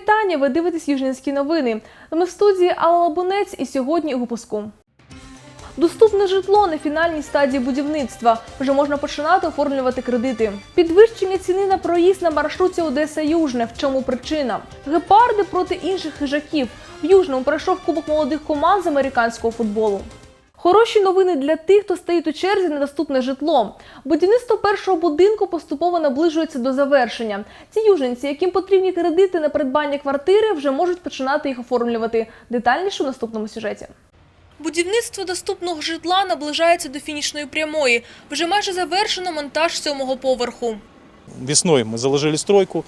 Вітання. Ви дивитесь Южненські новини. Ми в студії Алла Лабунець і сьогодні у випуску. Доступне житло на фінальній стадії будівництва. Вже можна починати оформлювати кредити. Підвищення ціни на проїзд на маршруті Одеса Южне. В чому причина? Гепарди проти інших хижаків. В Южному пройшов кубок молодих команд з американського футболу. Хороші новини для тих, хто стоїть у черзі на доступне житло. Будівництво першого будинку поступово наближується до завершення. Ті юженці, яким потрібні кредити на придбання квартири, вже можуть починати їх оформлювати. Детальніше в наступному сюжеті. Будівництво доступного житла наближається до фінішної прямої. Вже майже завершено монтаж сьомого поверху. Весной мы заложили стройку,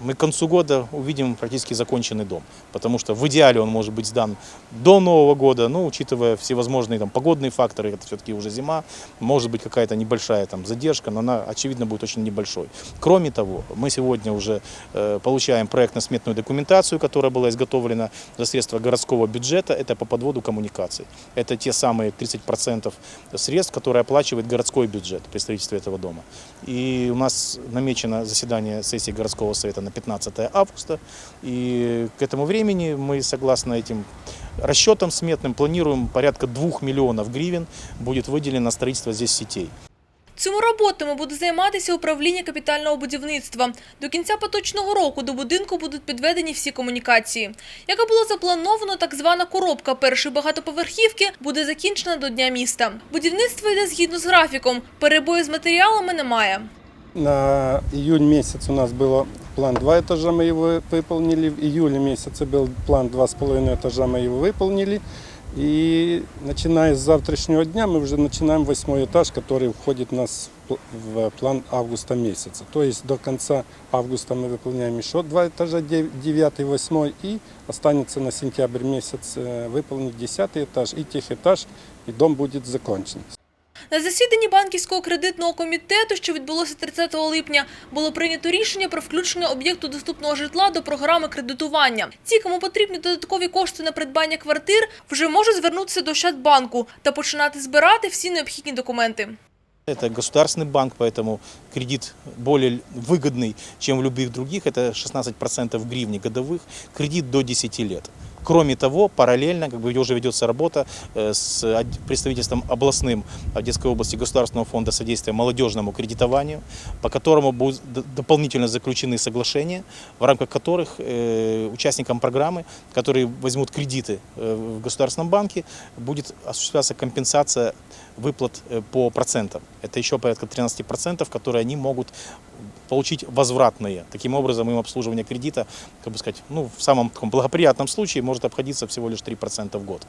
мы к концу года увидим практически законченный дом. Потому что в идеале он может быть сдан до Нового года, но учитывая всевозможные там, погодные факторы, это все-таки уже зима, может быть какая-то небольшая там, задержка, но она, очевидно, будет очень небольшой. Кроме того, мы сегодня уже э, получаем проектно-сметную документацию, которая была изготовлена за средства городского бюджета, это по подводу коммуникаций. Это те самые 30% средств, которые оплачивает городской бюджет при строительстве этого дома. И у нас намечено заседание сессии городского совета на 15 августа. И к этому времени мы, согласно этим расчетам сметным, планируем порядка 2 миллионов гривен будет выделено на строительство здесь сетей. Цими роботами буде займатися управління капітального будівництва. До кінця поточного року до будинку будуть підведені всі комунікації. Як і було заплановано, так звана коробка першої багатоповерхівки буде закінчена до Дня міста. Будівництво йде згідно з графіком. Перебою з матеріалами немає. На июнь месяц у нас был план 2 этажа, мы его выполнили. В июле месяце был план 2,5 этажа, мы его выполнили. И начиная с завтрашнего дня мы уже начинаем восьмой этаж, который входит у нас в пл- в план августа месяца. То есть до конца августа мы выполняем еще два этажа, 9 и 8, и останется на сентябрь месяц э, выполнить 10 этаж и техэтаж, и дом будет закончен. На засіданні банківського кредитного комітету, що відбулося 30 липня, було прийнято рішення про включення об'єкту доступного житла до програми кредитування. Ті, кому потрібні додаткові кошти на придбання квартир, вже можуть звернутися до Щадбанку та починати збирати всі необхідні документи. Это государственный банк, поэтому кредит более выгодный, чем в любых других. Это 16% гривни годовых, кредит до 10 лет. Кроме того, параллельно как бы уже ведется работа э, с представительством областным Одесской области Государственного фонда содействия молодежному кредитованию, по которому будут дополнительно заключены соглашения, в рамках которых э, участникам программы, которые возьмут кредиты э, в Государственном банке, будет осуществляться компенсация выплат э, по процентам. Это еще порядка 13%, которые они могут получить возвратные. Таким образом, им обслуживание кредита, как бы сказать, ну, в самом таком благоприятном случае может обходиться всего лишь 3% в год.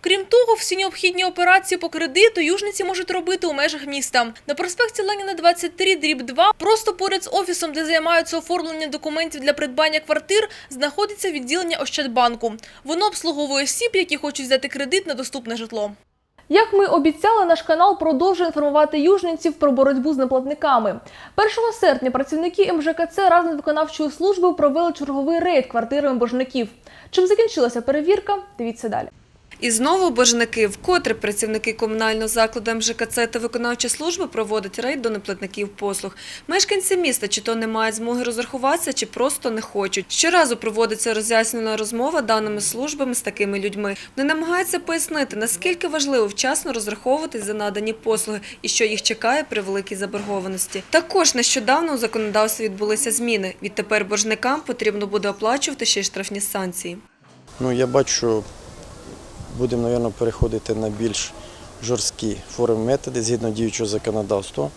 Крім того, всі необхідні операції по кредиту южниці можуть робити у межах міста. На проспекті Леніна 23, дріб 2, просто поряд з офісом, де займаються оформленням документів для придбання квартир, знаходиться відділення Ощадбанку. Воно обслуговує осіб, які хочуть взяти кредит на доступне житло. Як ми обіцяли, наш канал продовжує інформувати южненців про боротьбу з неплатниками. 1 серпня працівники МЖКЦ разом з виконавчою службою провели черговий рейд квартирами боржників. Чим закінчилася перевірка? Дивіться далі. І знову боржники, вкотре працівники комунального закладу МЖКЦ та виконавча служба проводять рейд до неплатників послуг. Мешканці міста чи то не мають змоги розрахуватися, чи просто не хочуть. Щоразу проводиться роз'яснена розмова даними службами з такими людьми. Вони намагаються пояснити, наскільки важливо вчасно розраховуватись за надані послуги і що їх чекає при великій заборгованості. Також нещодавно у законодавстві відбулися зміни. Відтепер боржникам потрібно буде оплачувати ще й штрафні санкції. Ну, я бачу, будемо, мабуть, переходити на більш жорсткі форми методи згідно діючого законодавства,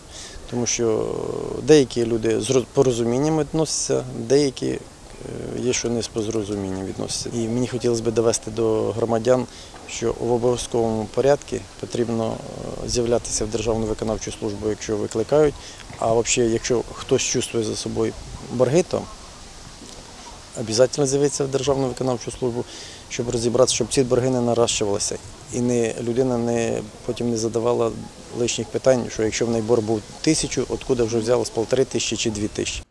тому що деякі люди з порозумінням відносяться, деякі е, є, що не з порозумінням відносяться. І мені хотілося б довести до громадян, що в обов'язковому порядку потрібно е, з'являтися в Державну виконавчу службу, якщо викликають. А взагалі, якщо хтось чувствує за собою борги, то обов'язково з'явитися в Державну виконавчу службу, щоб розібратися, щоб ці борги не наращувалися. І не, людина не, потім не задавала лишніх питань, що якщо в неї борг був тисячу, откуда вже взялось полтори тисячі чи дві тисячі.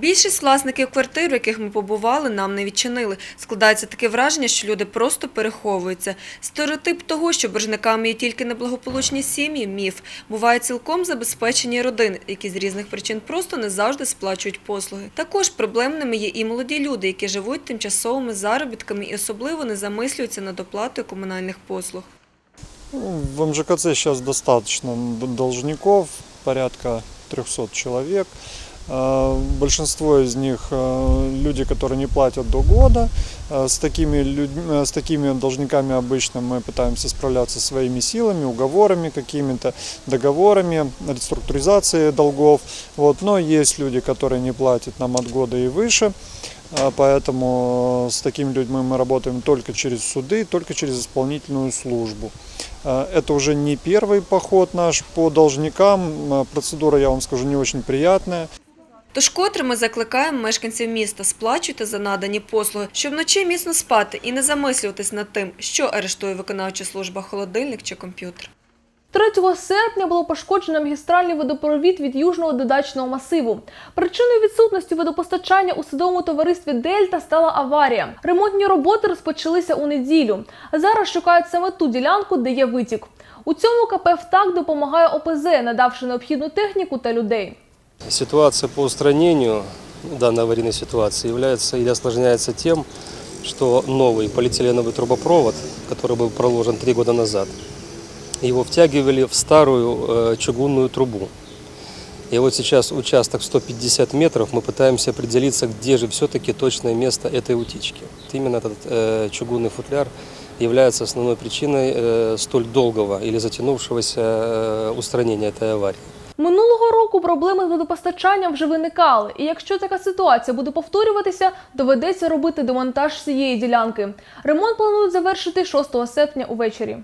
Більшість власників квартир, в яких ми побували, нам не відчинили. Складається таке враження, що люди просто переховуються. Стереотип того, що боржниками є тільки неблагополучні сім'ї – міф. Бувають цілком забезпечені родини, які з різних причин просто не завжди сплачують послуги. Також проблемними є і молоді люди, які живуть тимчасовими заробітками і особливо не замислюються над оплатою комунальних послуг. Ну, В МЖКЦ сейчас достаточно д- должников, порядка 300 человек. Э, Большинство из них э, люди, которые не платят до года. Э, С такими, людьми, с такими должниками обычно мы пытаемся справляться своими силами, уговорами какими-то, договорами, реструктуризацией долгов. Вот. Но есть люди, которые не платят нам от года и выше. Поэтому с такими людьми мы работаем только через суды, только через исполнительную службу. Это уже не первый поход наш по должникам. Процедура, я вам скажу, не очень приятная. Тож котре ми закликаємо мешканців міста сплачуйте за надані послуги, щоб вночі міцно спати і не замислюватись над тим, що арештує виконавча служба холодильник чи комп'ютер. 3 серпня було пошкоджено магістральний водопровід від южного до дачного масиву. Причиною відсутності водопостачання у садовому товаристві Дельта стала аварія. Ремонтні роботи розпочалися у неділю. Зараз шукають саме ту ділянку, де є витік. У цьому КП «ВТАК» допомагає ОПЗ, надавши необхідну техніку та людей. Ситуация по устранению данной аварийной ситуации является или осложняется тем, что новый полиэтиленовый трубопровод, который был проложен три года назад, его втягивали в старую э, чугунную трубу. И вот сейчас участок 150 метров, мы пытаемся определиться, где же все-таки точное место этой утечки. Именно этот э, чугунный футляр является основной причиной э, столь долгого или затянувшегося э, устранения этой аварии. Минулого року проблеми з водопостачанням вже виникали, і якщо така ситуація буде повторюватися, доведеться робити демонтаж цієї ділянки. Ремонт планують завершити 6 серпня увечері.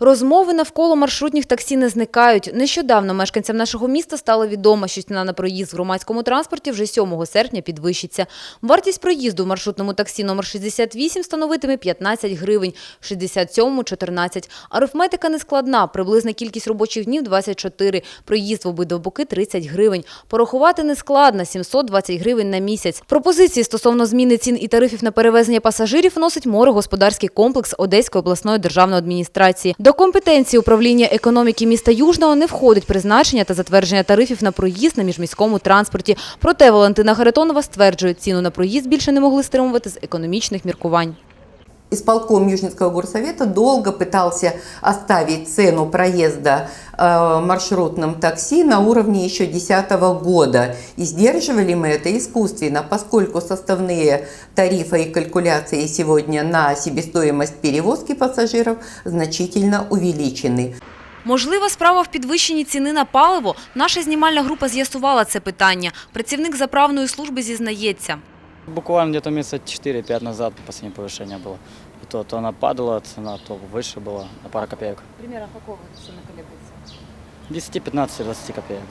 Розмови навколо маршрутних таксі не зникають. Нещодавно мешканцям нашого міста стало відомо, що ціна на проїзд в громадському транспорті вже 7 серпня підвищиться. Вартість проїзду в маршрутному таксі номер 68 становитиме 15 гривень, в 67 – 14. Арифметика не складна, приблизна кількість робочих днів – 24, проїзд в обидва боки – 30 гривень. Порахувати не складно – 720 гривень на місяць. Пропозиції стосовно зміни цін і тарифів на перевезення пасажирів вносить морегосподарський комплекс Одеської обласної державної адміністрації. До компетенції управління економіки міста Южного не входить призначення та затвердження тарифів на проїзд на міжміському транспорті. Проте Валентина Харитонова стверджує, ціну на проїзд більше не могли стримувати з економічних міркувань Исполком Южнинского горсовета долго пытался оставить цену проезда э, маршрутным такси на уровне еще 2010 года. И сдерживали мы это искусственно, поскольку составные тарифы и калькуляции сегодня на себестоимость перевозки пассажиров значительно увеличены. Можлива справа в підвищенні ціни на паливо. Наша знімальна група з'ясувала це питання. Працівник заправної служби зізнається. Буквально где-то месяца 4-5 назад последнее повышение было. И то, то она падала, цена то выше была на пару копеек. Примерно якого ціна колеблеться? 10, 15, 20 копеек.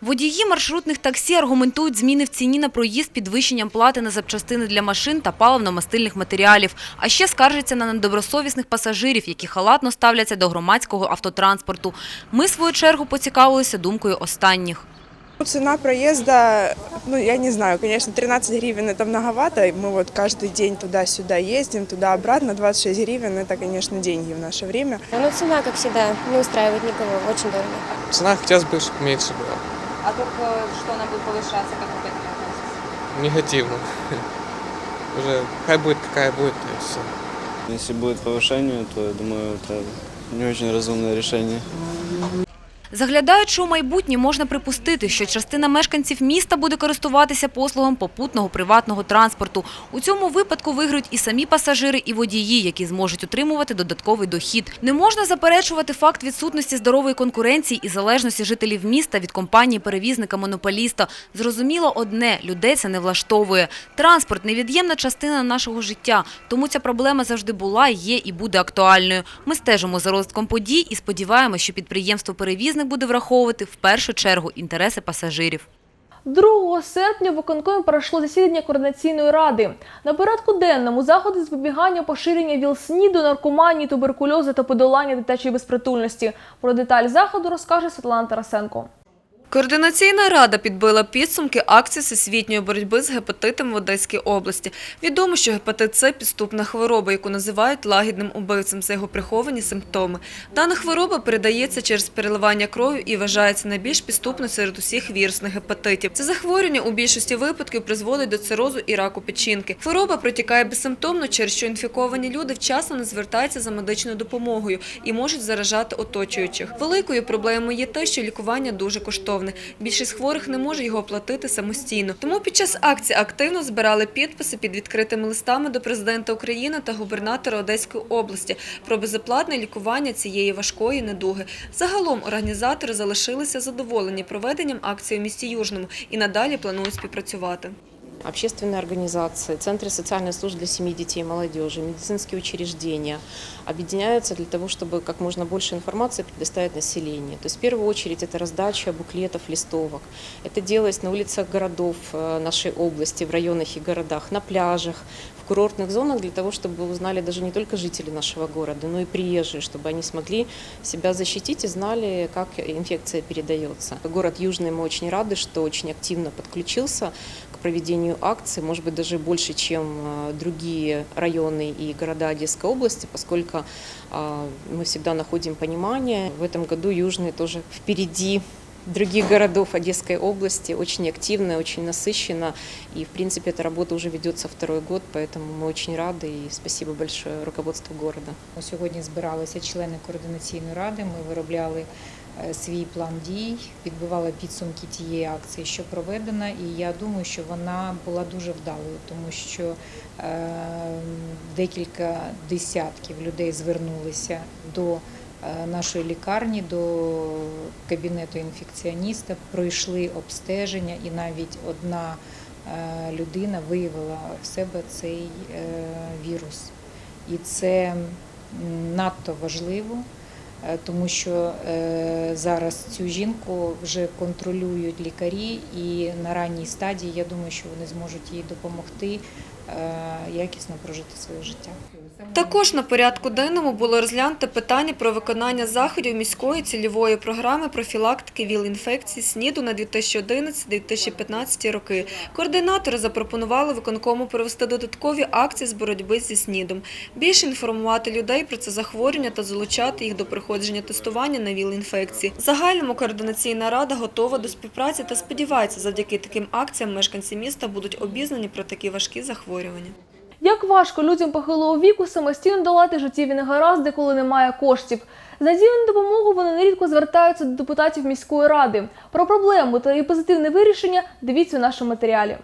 Водії маршрутних таксі аргументують зміни в ціні на проїзд підвищенням плати на запчастини для машин та паливно-мастильних матеріалів. А ще скаржаться на недобросовісних пасажирів, які халатно ставляться до громадського автотранспорту. Ми, в свою чергу, поцікавилися думкою останніх. Ну, Цена проезда, ну, я не знаю, конечно, 13 гривен это многовато. Мы вот каждый день туда-сюда ездим, туда-обратно. 26 гривен это, конечно, деньги в наше время. Ну, цена, как всегда, не устраивает никого, очень дорого. Цена хотелось бы, чтобы меньше была. А тут що вона буде повищатися, як ви Негативно. Уже хай будет какая будет, и все. Если будет повышение, то я думаю, это не очень разумное решение. Заглядаючи у майбутнє, можна припустити, що частина мешканців міста буде користуватися послугом попутного приватного транспорту. У цьому випадку виграють і самі пасажири, і водії, які зможуть отримувати додатковий дохід. Не можна заперечувати факт відсутності здорової конкуренції і залежності жителів міста від компанії-перевізника-монополіста. Зрозуміло одне – людей це не влаштовує. Транспорт – невід'ємна частина нашого життя, тому ця проблема завжди була, є і буде актуальною. Ми стежимо за розвитком подій і сподіваємося, що буде враховувати в першу чергу інтереси пасажирів. 2 серпня в виконкомі пройшло засідання координаційної ради. На порядку денному заходи з запобігання поширення ВІЛ-СНІДу, наркоманії, туберкульозу та подолання дитячої безпритульності. Про деталь заходу розкаже Світлана Тарасенко. Координаційна рада підбила підсумки акції всесвітньої боротьби з гепатитом в Одеській області. Відомо, що гепатит С – підступна хвороба, яку називають лагідним убивцем за його приховані симптоми. Дана хвороба передається через переливання крові і вважається найбільш підступною серед усіх вірусних гепатитів. Це захворювання у більшості випадків призводить до цирозу і раку печінки. Хвороба протікає безсимптомно, через що інфіковані люди вчасно не звертаються за медичною допомогою і можуть заражати оточуючих. Великою проблемою є те, що лікування дуже коштовне. Більшість хворих не може його оплатити самостійно. Тому під час акції активно збирали підписи під відкритими листами до президента України та губернатора Одеської області про безоплатне лікування цієї важкої недуги. Загалом організатори залишилися задоволені проведенням акції у місті Южному і надалі планують співпрацювати Общественные организации, центры социальных служб для семьи, детей и молодежи, медицинские учреждения объединяются для того, чтобы как можно больше информации предоставить населению. То есть в первую очередь это раздача буклетов, листовок. Это делалось на улицах городов э, нашей области, в районах и городах, на пляжах, в курортных зонах для того, чтобы узнали даже не только жители нашего города, но и приезжие, чтобы они смогли себя защитить и знали, как инфекция передается. Город Южный, мы очень рады, что очень активно подключился к проведению акций, может быть, даже больше, чем э, другие районы и города Одесской области, поскольку э, мы всегда находим понимание. В этом году Южный тоже впереди других городов Одесской области, очень активно, очень насыщенно. И, в принципе, эта работа уже ведется второй год, поэтому мы очень рады и спасибо большое руководству города. Сьогодні збиралися члени координаційної ради. Ми виробляли е, свій план дій, підбивали підсумки тієї акції, що проведена. І я думаю, що вона була дуже вдалою, тому що е, декілька десятків людей звернулися до е, нашої лікарні, до кабінету інфекціоніста, пройшли обстеження, і навіть одна е, людина виявила в себе цей е, вірус. І це надто важливо, е, тому що е, зараз цю жінку вже контролюють лікарі, і на ранній стадії я думаю, що вони зможуть їй допомогти е, якісно прожити своє життя. Також на порядку денному було розглянуто питання про виконання заходів міської цільової програми профілактики ВІЛ-інфекції СНІДу на 2011-2015 роки. Координатори запропонували виконкому провести додаткові акції з боротьби зі СНІДом, більше інформувати людей про це захворювання та залучати їх до проходження тестування на ВІЛ-інфекції. Загальному координаційна рада готова до співпраці та сподівається, завдяки таким акціям мешканці міста будуть обізнані про такі важкі захворювання. Як важко людям похилого віку самостійно долати життєві негаразди, коли немає коштів. З надією на допомогу вони нерідко звертаються до депутатів міської ради. Про проблему та її позитивне вирішення дивіться у нашому матеріалі.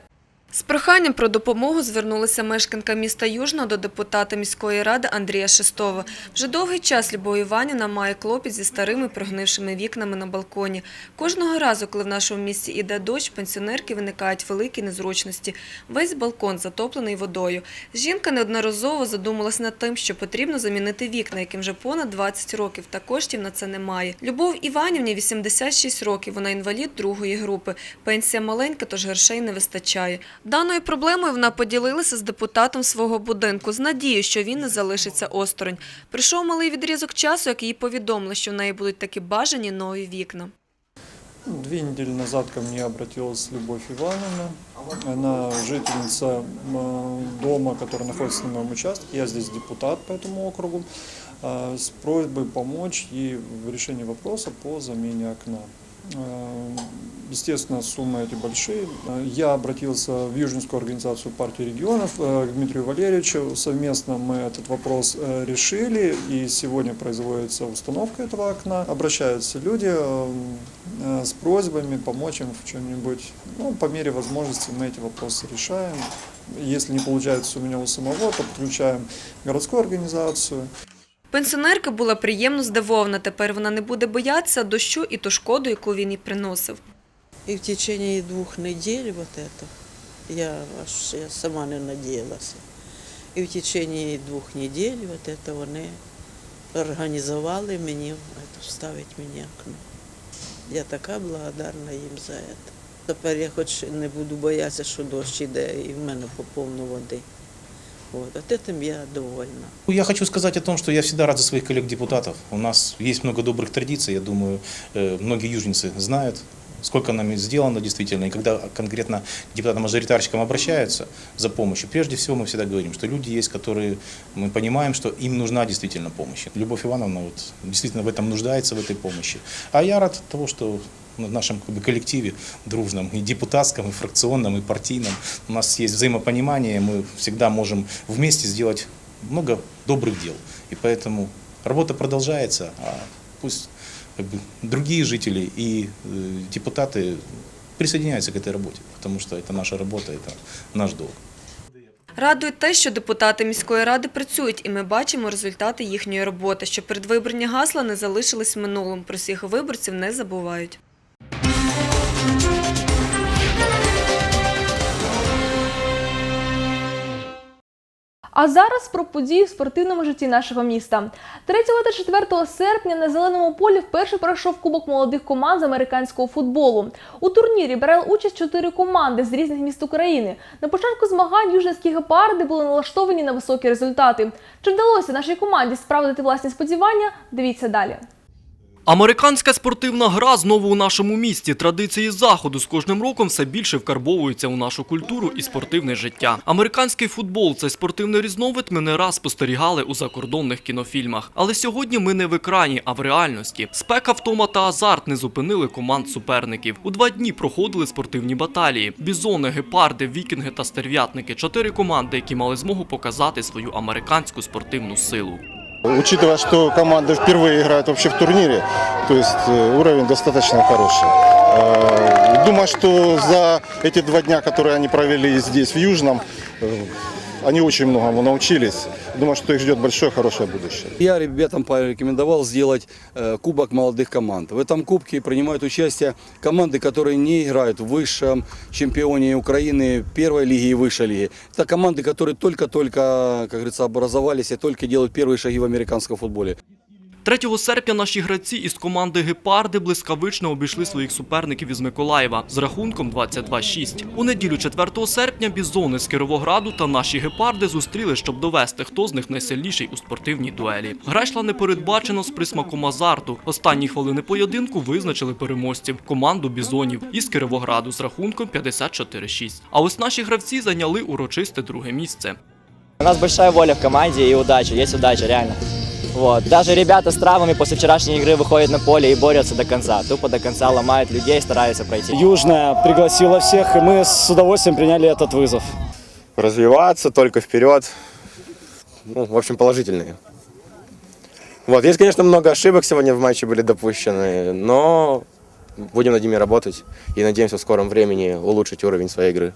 З проханням про допомогу звернулася мешканка міста Южного до депутата міської ради Андрія Шестова. Вже довгий час Любов Іванівна має клопіт зі старими прогнившими вікнами на балконі. Кожного разу, коли в нашому місті іде дощ, пенсіонерки виникають великі незручності. Весь балкон затоплений водою. Жінка неодноразово задумалась над тим, що потрібно замінити вікна, яким вже понад 20 років, та коштів на це немає. Любов Іванівні 86 років, вона інвалід другої групи. Пенсія маленька, тож грошей не вистачає. Даною проблемою вона поділилася з депутатом свого будинку з надією, що він не залишиться осторонь. Прийшов малий відрізок часу, як їй повідомили, що в неї будуть такі бажані нові вікна. Две недели назад ко мне обратилась Любовь Ивановна. Она жительница дома, который находится на моем участке. Я здесь депутат по этому округу. а, С просьбой помочь ей в решении вопроса по замене окна. Э, Естественно, суммы эти большие. Э, Я обратился в Южинскую организацию партии регионов э, к Дмитрию Валерьевичу. Совместно мы этот вопрос решили, и сегодня производится установка этого окна. Обращаются люди с просьбами помочь им в чем-нибудь. Ну, по мере возможности мы эти вопросы решаем. Если не получается у меня у самого, то подключаем городскую организацию. Пенсіонерка була приємно здивована. Тепер вона не буде боятися дощу і ту шкоду, яку він їй приносив. И в течение двух недель вот это, я, аж, я сама не надіялася. І в течение двох недель вот это вони організували мені, это, вставити мені окно. Я така благодарна їм за це. Тепер я хоч не буду боятися, що дощ іде і в мене по повну води. От, от цим я довольна. Ну, Я хочу сказать о том, что я всегда рад за своих коллег-депутатов. У нас есть много добрых традиций, я думаю, э, многие южницы знают, сколько нами сделано действительно. И когда конкретно к депутатам-мажоритарщикам обращаются за помощью, прежде всего мы всегда говорим, что люди есть, которые мы понимаем, что им нужна действительно помощь. Любовь Ивановна вот, действительно в этом нуждается, в этой помощи. А я рад того, что в нашем как бы, коллективе дружном, и депутатском, и фракционном, и партийном, у нас есть взаимопонимание, мы всегда можем вместе сделать много добрых дел. И поэтому работа продолжается, а пусть как бы, другие жители и э, депутаты присоединяются к этой работе, потому что это наша работа, это наш долг. Радує те, що депутати міської ради працюють, і ми бачимо результати їхньої роботи, що передвиборні гасла не залишились в минулому, про всіх виборців не забувають. А зараз про події в спортивному житті нашого міста. 3 та 4 серпня на зеленому полі вперше пройшов Кубок молодих команд з американського футболу. У турнірі брали участь чотири команди з різних міст України. На початку змагань южницькі гепарди були налаштовані на високі результати. Чи вдалося нашій команді справдити власні сподівання? Дивіться далі. Американська спортивна гра знову у нашому місті. Традиції заходу з кожним роком все більше вкарбовуються у нашу культуру і спортивне життя. Американський футбол цей спортивний різновид ми не раз спостерігали у закордонних кінофільмах. Але сьогодні ми не в екрані, а в реальності. Спека, втома та азарт не зупинили команд суперників. У два дні проходили спортивні баталії: бізони, гепарди, вікінги та стерв'ятники. Чотири команди, які мали змогу показати свою американську спортивну силу. Учитывая, что команды впервые играют вообще в турнире, то есть э, уровень достаточно хороший. Э, Думаю, что за эти два дня, которые они провели здесь, в Южном, э, они очень многому научились. Думаю, что их ждет большое, хорошее будущее. Я ребятам порекомендовал сделать э, кубок молодых команд. В этом кубке принимают участие команды, которые не играют в высшем чемпионе Украины первой лиги и высшей лиги. Это команды, которые только-только, как говорится, образовались и только делают первые шаги в американском футболе. 3 серпня наші гравці із команди Гепарди блискавично обійшли своїх суперників із Миколаєва з рахунком 22-6. У неділю 4 серпня бізони з Кировограду та наші гепарди зустріли, щоб довести, хто з них найсильніший у спортивній дуелі. Гра йшла непередбачено з присмаком азарту. Останні хвилини поєдинку визначили переможців команду бізонів із Кировограду з рахунком 54-6. А ось наші гравці зайняли урочисте друге місце. У нас большая воля в команде и удача, есть удача, реально. Вот. Даже ребята с травмами после вчерашней игры выходят на поле и борются до конца. Тупо до конца ломают людей, стараются пройти. Южная пригласила всех, и мы с удовольствием приняли этот вызов. развиваться только вперед. Ну, в общем, положительные. Вот, есть, конечно, много ошибок сегодня в матче были допущены, но будем над ними работать и надеемся в скором времени улучшить уровень своей игры.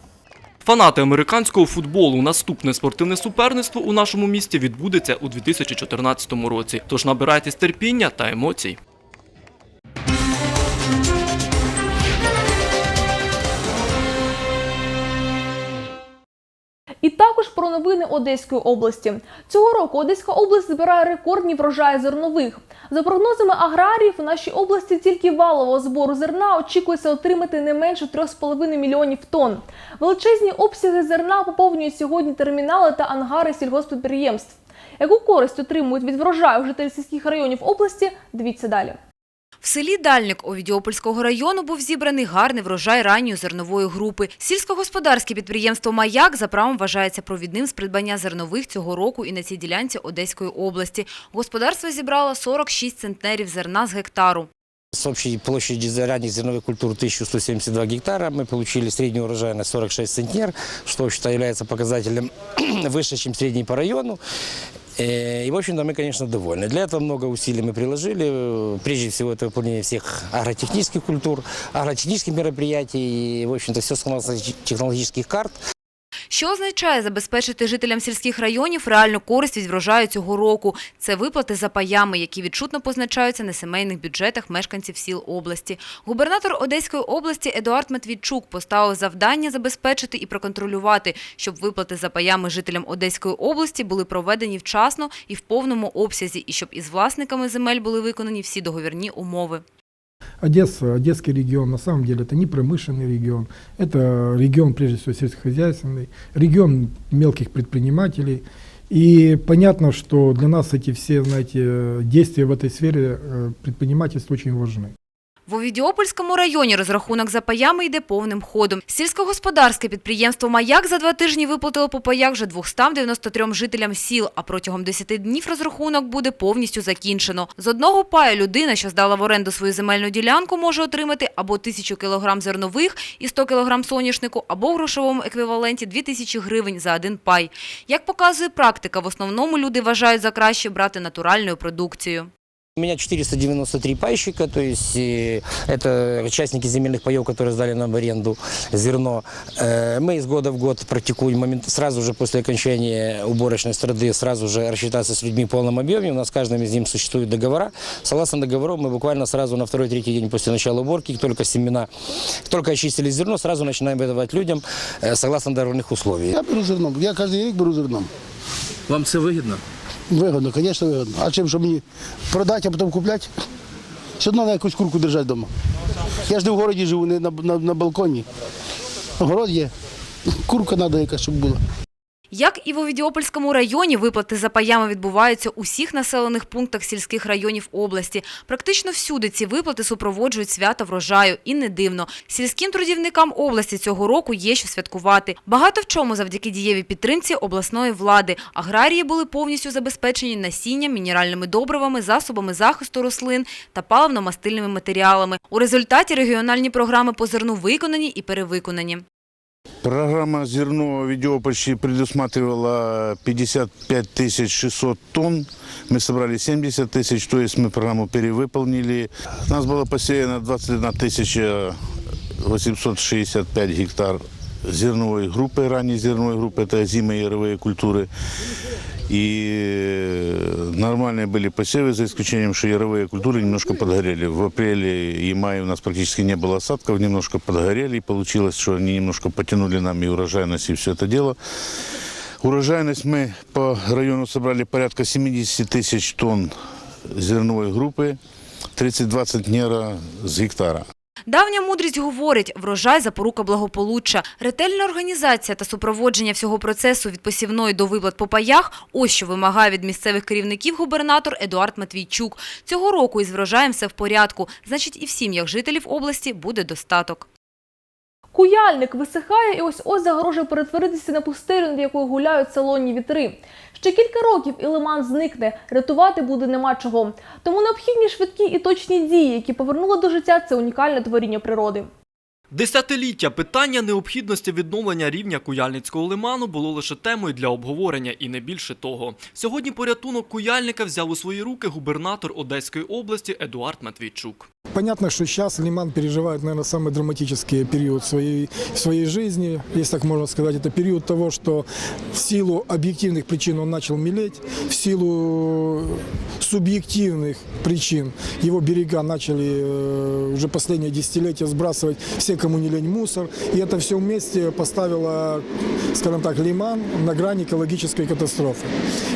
Фанати американського футболу наступне спортивне суперництво у нашому місті відбудеться у 2014 році. Тож набирайтесь терпіння та емоцій. Новини Одеської області. Цього року Одеська область збирає рекордні врожаї зернових. За прогнозами аграріїв, у нашій області тільки валового збору зерна очікується отримати не менше 3,5 мільйонів тонн. Величезні обсяги зерна поповнюють сьогодні термінали та ангари сільгоспідприємств. Яку користь отримують від врожаю жителі сільських районів області? Дивіться далі. В селі Дальник Овідіопольського району був зібраний гарний врожай ранньої зернової групи. Сільськогосподарське підприємство «Маяк» за правом вважається провідним з придбання зернових цього року і на цій ділянці Одеської області. Господарство зібрало 46 центнерів зерна з гектару. С общей площади ранних зерновых культур 1172 гектара мы получили среднюю урожайность 46 центнер, что, в общем-то, является показателем выше, чем средний по району. Э, И, в общем-то, мы, конечно, довольны. Для этого много усилий мы приложили. Э, Прежде всего, это выполнение всех агротехнических культур, агротехнических мероприятий, и, в общем-то, все согласно технологических карт. Що означає забезпечити жителям сільських районів реальну користь від врожаю цього року? Це виплати за паями, які відчутно позначаються на сімейних бюджетах мешканців сіл області. Губернатор Одеської області Едуард Матвійчук поставив завдання забезпечити і проконтролювати, щоб виплати за паями жителям Одеської області були проведені вчасно і в повному обсязі, і щоб із власниками земель були виконані всі договірні умови. Одесса, Одесский регион, на самом деле, это не промышленный регион, это регион, прежде всего, сельскохозяйственный, регион мелких предпринимателей. И понятно, что для нас эти все, знаете, действия в этой сфере э, предпринимательства очень важны. В Овідіопольському районі розрахунок за паями йде повним ходом. Сільськогосподарське підприємство «Маяк» за два тижні виплатило по паях вже 293 жителям сіл, а протягом 10 днів розрахунок буде повністю закінчено. З одного паю людина, що здала в оренду свою земельну ділянку, може отримати або 1000 кг зернових і 100 кг соняшнику, або в грошовому еквіваленті 2000 гривень за один пай. Як показує практика, в основному люди вважають за краще брати натуральну продукцію. У меня 493 пайщика, то есть это участники земельных паев, которые сдали нам в аренду зерно. Э, Мы из года в год практикуем момент, сразу же после окончания уборочной страды, сразу же рассчитаться с людьми в полном объеме. У нас с каждым из них существуют договора. Согласно договору, мы буквально сразу на второй-третий день после начала уборки, как только семена, как только очистили зерно, сразу начинаем выдавать людям э, согласно договорных условий. Я беру зерном. Я кожен рік беру зерном. Вам це вигідно? Вигодно, звісно, вигодно. А чим, що мені продати, а потім купляти? Все одно на якусь курку держати вдома. Я ж не в городі живу, не на, на, на балконі. Город є. Курка треба якась, щоб була. Як і в Овідіопольському районі, виплати за паями відбуваються у всіх населених пунктах сільських районів області. Практично всюди ці виплати супроводжують свята врожаю. І не дивно. Сільським трудівникам області цього року є що святкувати. Багато в чому завдяки дієвій підтримці обласної влади. Аграрії були повністю забезпечені насінням, мінеральними добривами, засобами захисту рослин та паливно-мастильними матеріалами. У результаті регіональні програми по зерну виконані і перевиконані. Программа «Зерно» в Видеопольше предусматривала 55 тысяч 600 тонн. Мы собрали 70 тысяч, то есть мы программу перевыполнили. У нас было посеяно 21 тысяча 865 гектар зерновой группы, ранней зерновой группы, это озимые яровые культуры. И нормальные были посевы, за исключением, что яровые культуры немножко подгорели. В апреле и мае у нас практически не было осадков, немножко подгорели. И получилось, что они немножко потянули нам и урожайность, и все это дело. Урожайность мы по району собрали порядка 70 тысяч тонн зерновой группы, 30-20 центнера с гектара. Давня мудрість говорить, врожай – запорука благополуччя. Ретельна організація та супроводження всього процесу від посівної до виплат по паях – ось що вимагає від місцевих керівників губернатор Едуард Матвійчук. Цього року із врожаєм все в порядку, значить і в сім'ях жителів області буде достаток. Куяльник висихає і ось-ось загрожує перетворитися на пустелю, над якою гуляють салонні вітри. Ще кілька років і лиман зникне, рятувати буде нема чого. Тому необхідні швидкі і точні дії, які повернули до життя це унікальне творіння природи. Десятиліття питання необхідності відновлення рівня Куяльницького лиману було лише темою для обговорення і не більше того. Сьогодні порятунок Куяльника взяв у свої руки губернатор Одеської області Едуард Матвійчук. Понятно, что сейчас Лиман переживает, наверное, самый драматический период своей, своей жизни, если так можно сказать. Это период того, что в силу объективных причин он начал мелеть, в силу субъективных причин его берега начали э, уже последние десятилетия сбрасывать все, кому не лень, мусор. И это все вместе поставило, скажем так, Лиман на грани экологической катастрофы.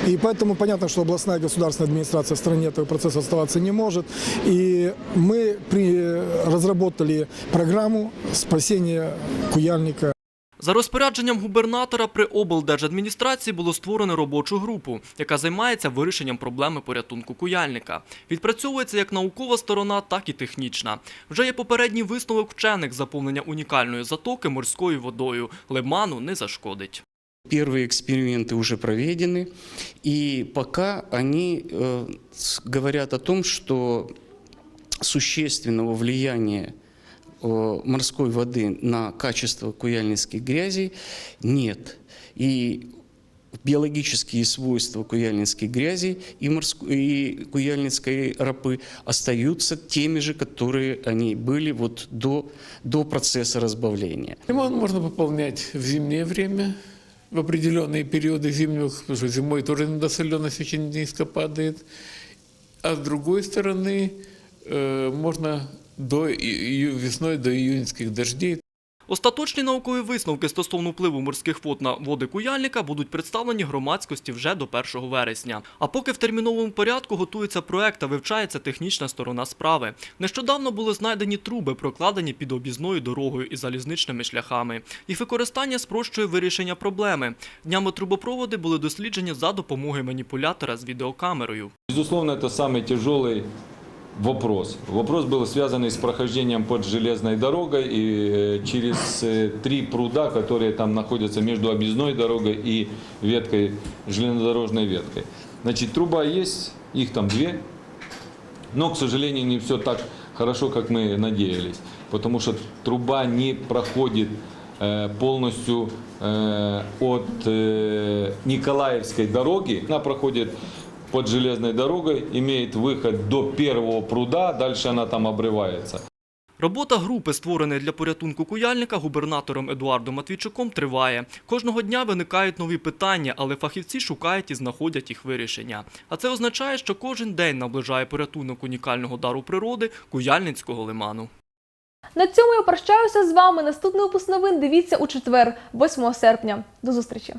И поэтому понятно, что областная государственная администрация в стране этого процесса оставаться не может. И мы при, разработали программу спасения Куяльника. За розпорядженням губернатора при облдержадміністрації було створено робочу групу, яка займається вирішенням проблеми порятунку куяльника. Відпрацьовується як наукова сторона, так і технічна. Вже є попередній висновок вчених заповнення унікальної затоки морською водою. Лиману не зашкодить. Первые эксперименты уже проведены, и пока они э, с- говорят о том, что существенного влияния э, морской воды на качество куяльницких грязей нет. И биологические свойства куяльницких грязей и, морской, и куяльницкой ропы остаются теми же, которые они были вот до, до процесса разбавления. Лиман можно пополнять в зимнее время, в определенные периоды зимних, потому что зимой тоже недосоленность очень низко падает. А с другой стороны, э, можно до ию- весной до июньских дождей Остаточні наукові висновки стосовно впливу морських вод на води Куяльника будуть представлені громадськості вже до 1 вересня. А поки в терміновому порядку готується проект та вивчається технічна сторона справи. Нещодавно були знайдені труби, прокладені під об'їзною дорогою і залізничними шляхами. Їх використання спрощує вирішення проблеми. Днями трубопроводи були досліджені за допомогою маніпулятора з відеокамерою. Безусловно, это самый тяжелый вопрос. Вопрос был связанный с прохождением под железной дорогой и э, через э, три пруда, которые там находятся между объездной дорогой и веткой, железнодорожной веткой. Значит, труба есть, их там две, но, к сожалению, не все так хорошо, как мы надеялись, потому что труба не проходит э, полностью от Николаевской дороги, она проходит под железной дорогой, имеет выход до первого пруда, дальше она там обрывается. Робота групи, створеної для порятунку Куяльника губернатором Едуардом Матвійчуком, триває. Кожного дня виникають нові питання, але фахівці шукають і знаходять їх вирішення. А це означає, що кожен день наближає порятунок унікального дару природи Куяльницького лиману. На цьому я прощаюся з вами. Наступний випуск новин дивіться у четвер, 8 серпня. До зустрічі.